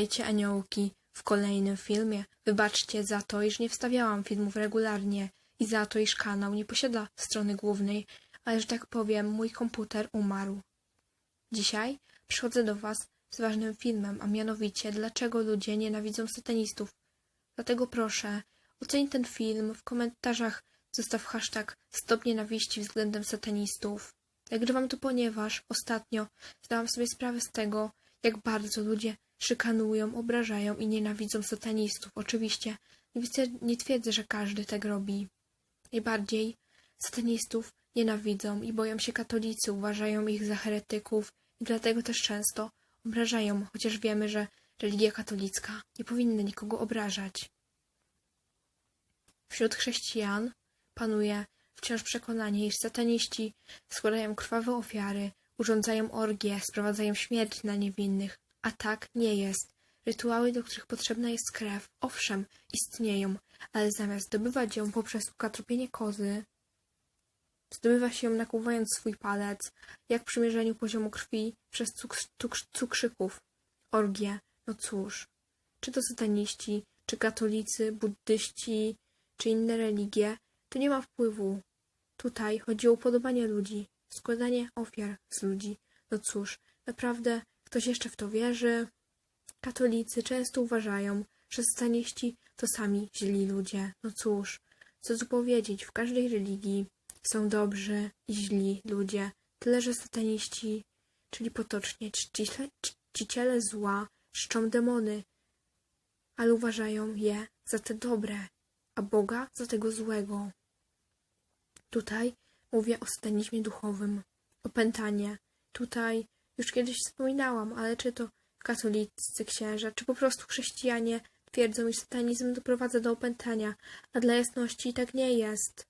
Wiecie, aniołki, w kolejnym filmie. Wybaczcie za to, iż nie wstawiałam filmów regularnie i za to, iż kanał nie posiada strony głównej, ale że tak powiem, mój komputer umarł. Dzisiaj przychodzę do Was z ważnym filmem, a mianowicie dlaczego ludzie nienawidzą satanistów. Dlatego proszę, oceń ten film, w komentarzach zostaw hashtag stop nienawiści względem satanistów. Nagrywam to ponieważ ostatnio zdałam sobie sprawę z tego, jak bardzo ludzie szykanują, obrażają i nienawidzą satanistów. Oczywiście nie, twierdzę, że każdy tak robi. Najbardziej satanistów nienawidzą i boją się katolicy, uważają ich za heretyków i dlatego też często obrażają, chociaż wiemy, że religia katolicka nie powinna nikogo obrażać. Wśród chrześcijan panuje wciąż przekonanie, iż sataniści składają krwawe ofiary, urządzają orgie, sprowadzają śmierć na niewinnych, a tak nie jest. Rytuały, do których potrzebna jest krew, owszem, istnieją, ale zamiast zdobywać ją poprzez ukatrupienie kozy, zdobywa się ją nakłuwając swój palec, jak przy mierzeniu poziomu krwi przez cuk- cuk- cukrzyków. Orgie, no cóż, czy to sataniści, czy katolicy, buddyści, czy inne religie, to nie ma wpływu. Tutaj chodzi o upodobanie ludzi, składanie ofiar z ludzi. No cóż, naprawdę ktoś jeszcze w to wierzy? Katolicy często uważają, że sataniści to sami źli ludzie. No cóż, co tu powiedzieć, w każdej religii są dobrzy i źli ludzie. Tyle, że sataniści, czyli potocznie czciciele, czciciele zła, czczą demony, ale uważają je za te dobre, a Boga za tego złego. Tutaj mówię o satanizmie duchowym, opętanie. Tutaj już kiedyś wspominałam, ale czy to katolicy księża, czy po prostu chrześcijanie twierdzą, iż satanizm doprowadza do opętania, a dla jasności tak nie jest.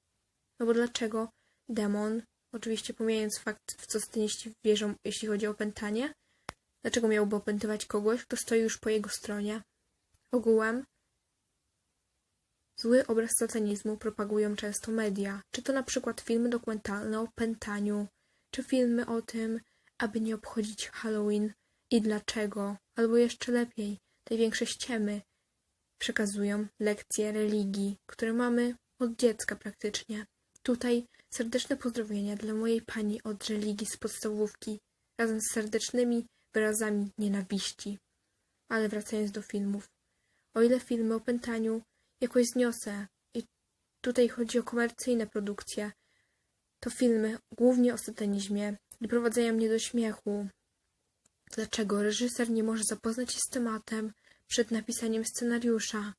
No bo dlaczego demon, oczywiście pomijając fakt, w co sataniści wierzą, jeśli chodzi o opętanie, dlaczego miałby opętywać kogoś, kto stoi już po jego stronie? Ogółem Zły obraz satanizmu propagują często media, czy to na przykład filmy dokumentalne o pętaniu, czy filmy o tym, aby nie obchodzić Halloween i dlaczego, albo jeszcze lepiej, największe ściemy przekazują lekcje religii, które mamy od dziecka praktycznie. Tutaj serdeczne pozdrowienia dla mojej pani od religii z podstawówki, razem z serdecznymi wyrazami nienawiści. Ale wracając do filmów. O ile filmy o pętaniu jakoś zniosę i tutaj chodzi o komercyjne produkcje, to filmy głównie o satanizmie doprowadzają mnie do śmiechu. Dlaczego reżyser nie może zapoznać się z tematem przed napisaniem scenariusza?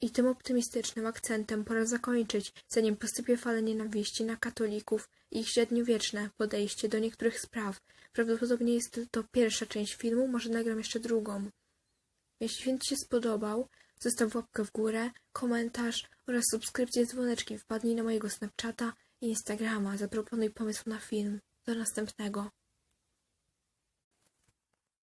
I tym optymistycznym akcentem pora zakończyć, zanim posypie fale nienawiści na katolików i ich średniowieczne podejście do niektórych spraw. Prawdopodobnie jest to pierwsza część filmu, może nagram jeszcze drugą. Jeśli film Ci się spodobał, zostaw łapkę w górę, komentarz oraz subskrypcję z dzwoneczkiem. Wpadnij na mojego Snapchata i Instagrama. Zaproponuj pomysł na film. Do następnego.